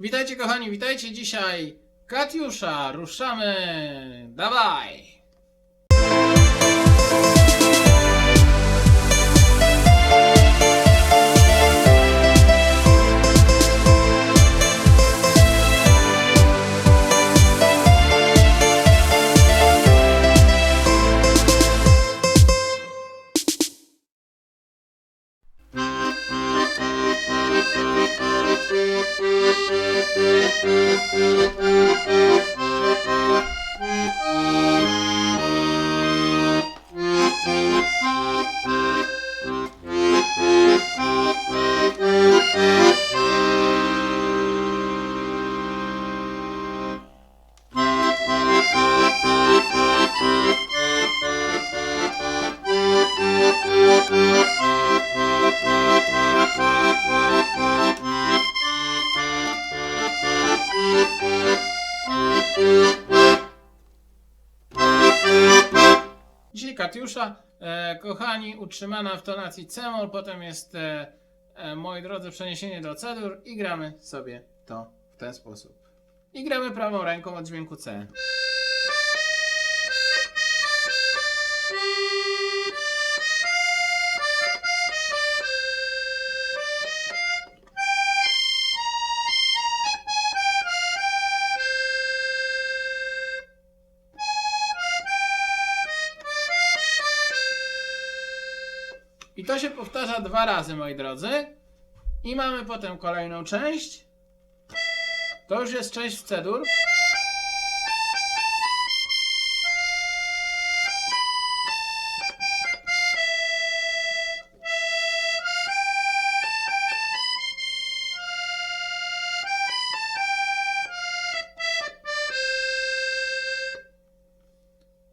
Witajcie kochani, witajcie dzisiaj. Katiusza, ruszamy. Dawaj. Katiusza, e, kochani, utrzymana w tonacji C-moll, potem jest, e, e, moi drodzy, przeniesienie do C-dur i gramy sobie to w ten sposób. I gramy prawą ręką od dźwięku C. to się powtarza dwa razy, moi drodzy. I mamy potem kolejną część. To już jest część w C-dur.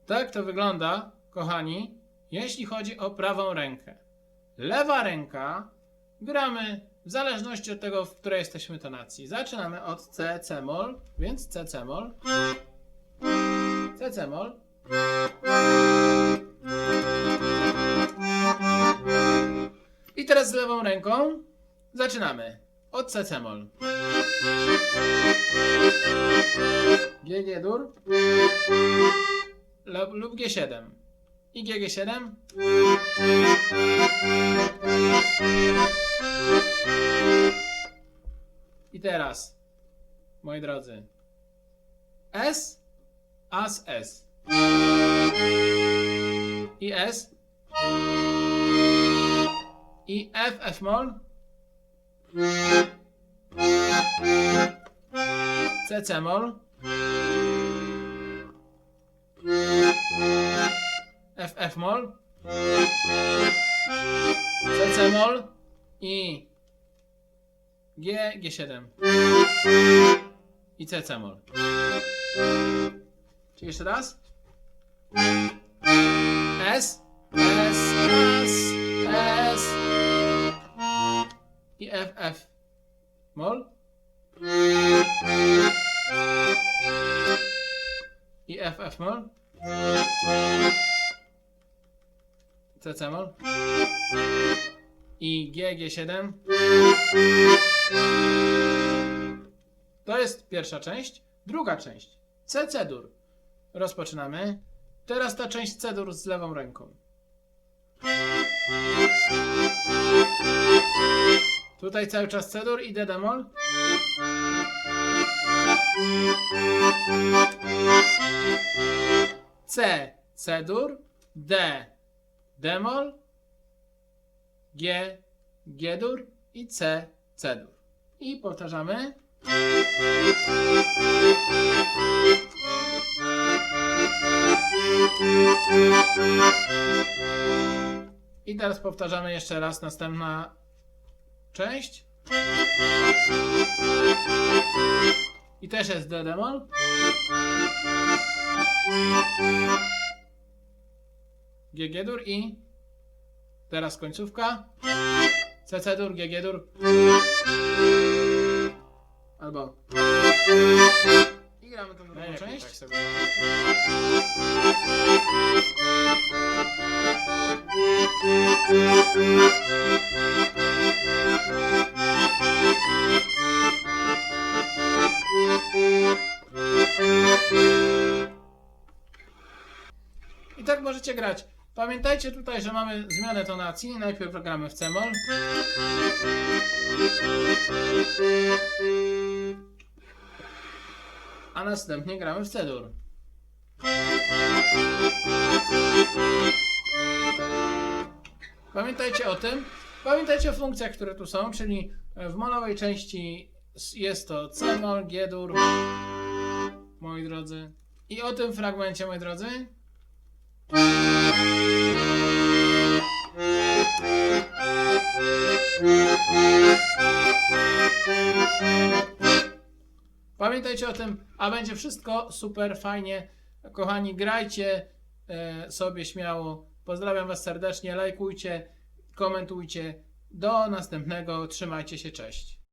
Tak to wygląda, kochani, jeśli chodzi o prawą rękę. Lewa ręka gramy w zależności od tego, w której jesteśmy tonacji. Zaczynamy od C, C-moll, więc C, C-moll, C, C-moll. I teraz z lewą ręką zaczynamy od C, C-moll. G, G-dur lub lub G7. I GG7. I teraz, moi drodzy, S, As, S. I S. I F, F moll. C, C moll. F, F moll. C, C moll. I G, G7. I C, C moll. Czyli jeszcze raz. S, S, S, S. I F, F. Moll. I F, F moll. C, C moll. I G, G7. To jest pierwsza część. Druga część. C, C dur. Rozpoczynamy. Teraz ta część C dur z lewą ręką. Tutaj cały czas C dur i D demol. C, C dur, D, demol, G, G dur i C, C dur. I powtarzamy. I teraz powtarzamy jeszcze raz następna część. I też jest D G-G-dur i teraz końcówka. CC-dur, G-G-dur. Albo. I gramy tą drugą część. Tak sobie. I tak możecie grać Pamiętajcie tutaj, że mamy zmianę tonacji. Najpierw gramy w C-moll. A następnie gramy w C-dur. Pamiętajcie o tym. Pamiętajcie o funkcjach, które tu są, czyli w molowej części jest to C-moll, G-dur, moi drodzy. I o tym fragmencie, moi drodzy, O tym, a będzie wszystko super fajnie. Kochani, grajcie e, sobie śmiało. Pozdrawiam Was serdecznie, lajkujcie, komentujcie. Do następnego, trzymajcie się, cześć.